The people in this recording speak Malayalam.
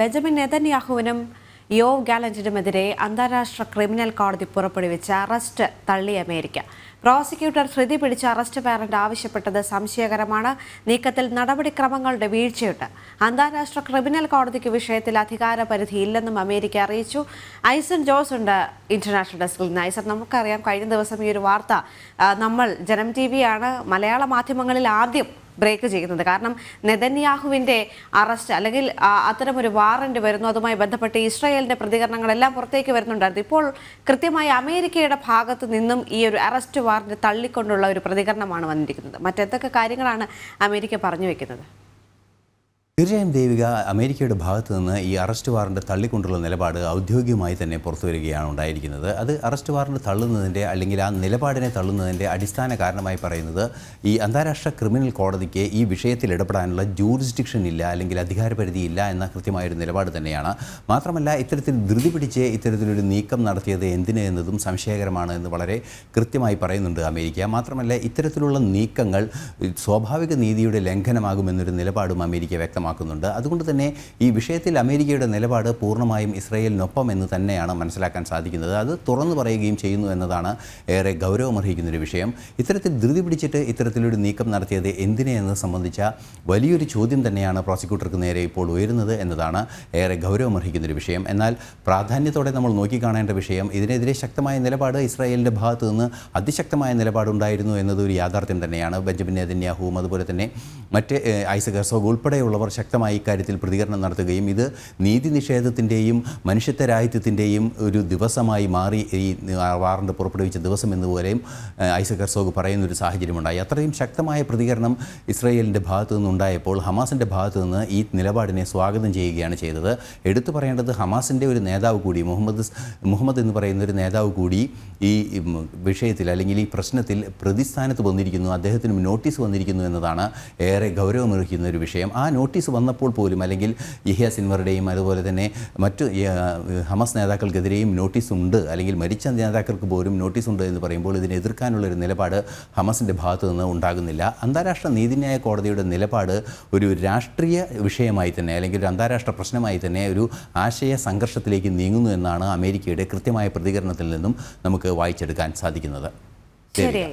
ബെഞ്ചമിൻ നെതന്യാഹുവിനും യോ ഗാലന്റിനുമെതിരെ അന്താരാഷ്ട്ര ക്രിമിനൽ കോടതി പുറപ്പെടുവിച്ച അറസ്റ്റ് തള്ളി അമേരിക്ക. പ്രോസിക്യൂട്ടർ ധൃതി പിടിച്ച അറസ്റ്റ് വാറന്റ് ആവശ്യപ്പെട്ടത് സംശയകരമാണ്. നീക്കത്തിൽ നടപടിക്രമങ്ങളുടെ വീഴ്ചയുണ്ട്. അന്താരാഷ്ട്ര ക്രിമിനൽ കോടതിക്ക് വിഷയത്തിൽ അധികാര പരിധി ഇല്ലെന്നും അമേരിക്ക അറിയിച്ചു. ഐസൻ ജോസ് ഉണ്ട് ഇന്റർനാഷണൽ ഡെസ്കിൽ നിന്ന്. ഐസൻ നമുക്കറിയാം കഴിഞ്ഞ ദിവസം ഈ ഒരു വാർത്ത നമ്മൾ ജനം ടി വിയാണ് മലയാള മാധ്യമങ്ങളിൽ ആദ്യം ബ്രേക്ക് ചെയ്യുന്നത്. കാരണം നെതന്യാഹുവിന്റെ അറസ്റ്റ് അല്ലെങ്കിൽ അത്തരമൊരു വാറന്റ് വരുന്നു. അതുമായി ബന്ധപ്പെട്ട് ഇസ്രായേലിന്റെ പ്രതികരണങ്ങളെല്ലാം പുറത്തേക്ക് വരുന്നുണ്ടായിരുന്നു. ഇപ്പോൾ കൃത്യമായി അമേരിക്കയുടെ ഭാഗത്ത് നിന്നും ഈ ഒരു അറസ്റ്റ് വാറന്റ് തള്ളിക്കൊണ്ടുള്ള ഒരു പ്രതികരണമാണ് വന്നിരിക്കുന്നത്. മറ്റെന്തൊക്കെ കാര്യങ്ങളാണ് അമേരിക്ക പറഞ്ഞു വെക്കുന്നത്? തീർച്ചയായും ദേവിക അമേരിക്കയുടെ ഭാഗത്ത് നിന്ന് ഈ അറസ്റ്റ് വാറണ്ട് തള്ളിക്കൊണ്ടുള്ള നിലപാട് ഔദ്യോഗികമായി തന്നെ പുറത്തു വരികയാണ് ഉണ്ടായിരിക്കുന്നത്. അത് അറസ്റ്റ് വാറണ്ട് തള്ളുന്നതിന്റെ അല്ലെങ്കിൽ ആ നിലപാടിനെ തള്ളുന്നതിന്റെ അടിസ്ഥാന കാരണമായി പറയുന്നത് ഈ അന്താരാഷ്ട്ര ക്രിമിനൽ കോടതിക്ക് ഈ വിഷയത്തിൽ ഇടപെടാനുള്ള ജൂറിസ്ഡിക്ഷൻ ഇല്ല അല്ലെങ്കിൽ അധികാരപരിധി ഇല്ല എന്ന കൃത്യമായൊരു നിലപാട് തന്നെയാണ്. മാത്രമല്ല ഇത്തരത്തിൽ ധൃതി പിടിച്ച് ഇത്തരത്തിലൊരു നീക്കം നടത്തിയത് എന്തിന് എന്നതും സംശയകരമാണ് എന്ന് വളരെ കൃത്യമായി പറയുന്നുണ്ട് അമേരിക്ക. മാത്രമല്ല ഇത്തരത്തിലുള്ള നീക്കങ്ങൾ സ്വാഭാവിക നീതിയുടെ ലംഘനമാകുമെന്നൊരു നിലപാടും അമേരിക്ക വ്യക്തമാക്കുന്നുണ്ട്. അതുകൊണ്ട് തന്നെ ഈ വിഷയത്തിൽ അമേരിക്കയുടെ നിലപാട് പൂർണമായും ഇസ്രയേലിനൊപ്പം എന്ന് തന്നെയാണ് മനസ്സിലാക്കാൻ സാധിക്കുന്നത്. അത് തുറന്നു പറയുകയും ചെയ്യുന്നു എന്നതാണ് ഏറെ ഗൗരവമർഹിക്കുന്നൊരു വിഷയം. ഇത്തരത്തിൽ ധൃതി പിടിച്ചിട്ട് ഇത്തരത്തിലൊരു നീക്കം നടത്തിയത് എന്തിനെ എന്ന് സംബന്ധിച്ച വലിയൊരു ചോദ്യം തന്നെയാണ് പ്രോസിക്യൂട്ടർക്ക് നേരെ ഇപ്പോൾ ഉയരുന്നത് എന്നതാണ് ഏറെ ഗൗരവമർഹിക്കുന്നൊരു വിഷയം. എന്നാൽ പ്രാധാന്യത്തോടെ നമ്മൾ നോക്കിക്കാണേണ്ട വിഷയം ഇതിനെതിരെ ശക്തമായ നിലപാട് ഇസ്രായേലിന്റെ ഭാഗത്തു നിന്ന് അതിശക്തമായ നിലപാടുണ്ടായിരുന്നു എന്നതൊരു യാഥാർത്ഥ്യം തന്നെയാണ്. ബെഞ്ചമിൻ നെതന്യാഹുവും അതുപോലെ തന്നെ മറ്റ് ഐസഗർസോ ഉൾപ്പെടെയുള്ളവർ ശക്തമായി ഇക്കാര്യത്തിൽ പ്രതികരണം നടത്തുകയും ഇത് നീതി നിഷേധത്തിന്റെയും മനുഷ്യത്വരാഹിത്യത്തിന്റെയും ഒരു ദിവസമായി മാറി ഈ വാറണ്ട് പുറപ്പെടുവിച്ച ദിവസം എന്നുപോലെയും ഐസക് ഹർസോഗ് പറയുന്നൊരു സാഹചര്യമുണ്ടായി. അത്രയും ശക്തമായ പ്രതികരണം ഇസ്രയേലിന്റെ ഭാഗത്തു നിന്നുണ്ടായപ്പോൾ ഹമാസിന്റെ ഭാഗത്തു നിന്ന് ഈ നിലപാടിനെ സ്വാഗതം ചെയ്യുകയാണ് ചെയ്തത്. എടുത്തു പറയേണ്ടത് ഹമാസിന്റെ ഒരു നേതാവ് കൂടി മുഹമ്മദ് മുഹമ്മദ് എന്ന് പറയുന്ന ഒരു നേതാവ് കൂടി ഈ വിഷയത്തിൽ അല്ലെങ്കിൽ ഈ പ്രശ്നത്തിൽ പ്രതിസ്ഥാനത്ത് വന്നിരിക്കുന്നു അദ്ദേഹത്തിനും നോട്ടീസ് വന്നിരിക്കുന്നു എന്നതാണ് ഏറെ ഗൗരവമർഹിക്കുന്ന ഒരു വിഷയം. ആ നോട്ടീസ് വന്നപ്പോൾ പോലും അല്ലെങ്കിൽ യഹിയ സിൻവറുടെയും അതുപോലെ തന്നെ മറ്റു ഹമസ് നേതാക്കൾക്കെതിരെയും നോട്ടീസ് ഉണ്ട് അല്ലെങ്കിൽ മരിച്ച നേതാക്കൾക്ക് പോലും നോട്ടീസ് ഉണ്ട് എന്ന് പറയുമ്പോൾ ഇതിനെ എതിർക്കാനുള്ള ഒരു നിലപാട് ഹമസിന്റെ ഭാഗത്തു നിന്ന് ഉണ്ടാകുന്നില്ല. അന്താരാഷ്ട്ര നീതിന്യായ കോടതിയുടെ നിലപാട് ഒരു രാഷ്ട്രീയ വിഷയമായി തന്നെ അല്ലെങ്കിൽ ഒരു അന്താരാഷ്ട്ര പ്രശ്നമായി തന്നെ ഒരു ആശയ സംഘർഷത്തിലേക്ക് നീങ്ങുന്നു എന്നാണ് അമേരിക്കയുടെ കൃത്യമായ പ്രതികരണത്തിൽ നിന്നും നമുക്ക് വായിച്ചെടുക്കാൻ സാധിക്കുന്നത്. ശരി.